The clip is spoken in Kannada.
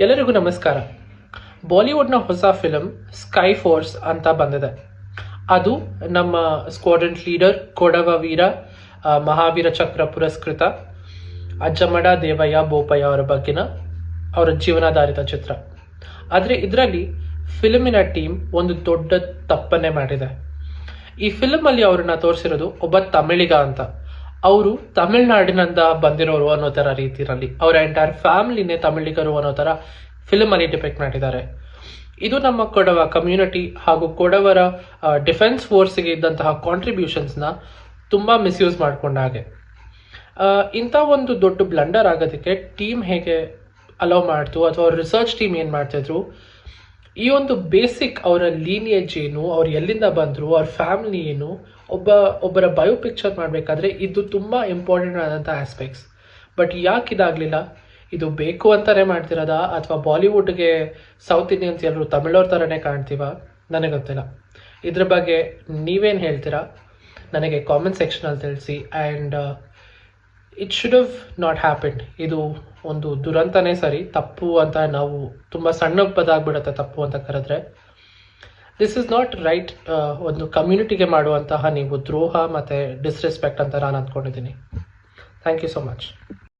ಎಲ್ಲರಿಗೂ ನಮಸ್ಕಾರ. ಬಾಲಿವುಡ್ನ ಹೊಸ ಫಿಲಮ್ ಸ್ಕೈ ಫೋರ್ಸ್ ಅಂತ ಬಂದಿದೆ. ಅದು ನಮ್ಮ ಸ್ಕ್ವಾಡ್ರನ್ ಲೀಡರ್ ಕೊಡವ ವೀರ ಮಹಾವೀರ ಚಕ್ರ ಪುರಸ್ಕೃತ ಅಜ್ಜಮಡ ದೇವಯ್ಯ ಬೋಪಯ್ಯ ಅವರ ಬಗ್ಗೆನ ಅವರ ಜೀವನಾಧಾರಿತ ಚಿತ್ರ. ಆದರೆ ಇದರಲ್ಲಿ ಫಿಲಮಿನ ಟೀಮ್ ಒಂದು ದೊಡ್ಡ ತಪ್ಪನ್ನೇ ಮಾಡಿದೆ. ಈ ಫಿಲಮಲ್ಲಿ ಅವ್ರನ್ನ ತೋರಿಸಿರೋದು ಒಬ್ಬ ತಮಿಳಿಗ ಅಂತ. ಅವರು ತಮಿಳ್ನಾಡಿನಿಂದ ಬಂದಿರೋರು ಅನ್ನೋ ಥರ ರೀತಿಯಲ್ಲಿ ಅವರ ಎಂಟೈರ್ ಫ್ಯಾಮಿಲಿನೇ ತಮಿಳಿಗರು ಅನ್ನೋ ಥರ ಫಿಲ್ಮ್ ಅಲ್ಲಿ ಡಿಪೆಕ್ಟ್ ಮಾಡಿದ್ದಾರೆ. ಇದು ನಮ್ಮ ಕೊಡವ ಕಮ್ಯುನಿಟಿ ಹಾಗೂ ಕೊಡವರ ಡಿಫೆನ್ಸ್ ಫೋರ್ಸ್ಗೆ ಇದ್ದಂತಹ ಕಾಂಟ್ರಿಬ್ಯೂಷನ್ಸ್ನ ತುಂಬಾ ಮಿಸ್ಯೂಸ್ ಮಾಡ್ಕೊಂಡ ಹಾಗೆ. ಇಂಥ ಒಂದು ದೊಡ್ಡ ಬ್ಲಂಡರ್ ಆಗೋದಕ್ಕೆ ಟೀಮ್ ಹೇಗೆ ಅಲೋ ಮಾಡ್ತು ಅಥವಾ ರಿಸರ್ಚ್ ಟೀಮ್ ಏನು ಮಾಡ್ತಿದ್ರು ಈ ಒಂದು ಬೇಸಿಕ್ ಅವರ ಲೀನಿಯೇಜ್ ಏನು, ಅವ್ರು ಎಲ್ಲಿಂದ ಬಂದರು, ಅವ್ರ ಫ್ಯಾಮಿಲಿ ಏನು, ಒಬ್ಬ, ಒಬ್ಬರ ಬಯೋ ಪಿಕ್ಚರ್ ಮಾಡಬೇಕಾದ್ರೆ ಇದು ತುಂಬ ಇಂಪಾರ್ಟೆಂಟ್ ಆದಂಥ ಆಸ್ಪೆಕ್ಟ್ಸ್ ಬಟ್ ಯಾಕೆ ಇದಾಗಲಿಲ್ಲ? ಇದು ಬೇಕು ಅಂತಾನೆ ಮಾಡ್ತಿರೋದ? ಅಥವಾ ಬಾಲಿವುಡ್ಗೆ ಸೌತ್ ಇಂಡಿಯನ್ಸ್ ಎಲ್ಲರೂ ತಮಿಳವ್ರ ಥರನೇ ಕಾಣ್ತೀವ? ನನಗೆ ಗೊತ್ತಿಲ್ಲ. ಇದ್ರ ಬಗ್ಗೆ ನೀವೇನು ಹೇಳ್ತೀರಾ? ನನಗೆ ಕಾಮೆಂಟ್ ಸೆಕ್ಷನಲ್ಲಿ ತಿಳಿಸಿ. And it should have not happened ಇದು ಒಂದು ದುರಂತನೇ ಸರಿ. ತಪ್ಪು ಅಂತ ನಾವು ತುಂಬ ಸಣ್ಣ ಪದ ಆಗ್ಬಿಡುತ್ತೆ ತಪ್ಪು ಅಂತ ಕರೆದ್ರೆ. ದಿಸ್ ಇಸ್ ನಾಟ್ ರೈಟ್ ಒಂದು ಕಮ್ಯುನಿಟಿಗೆ ಮಾಡುವಂತಹ ನೀವು ದ್ರೋಹ ಮತ್ತು ಡಿಸ್ರೆಸ್ಪೆಕ್ಟ್ ಅಂತ ನಾನು ಅಂದ್ಕೊಂಡಿದ್ದೀನಿ. Thank you so much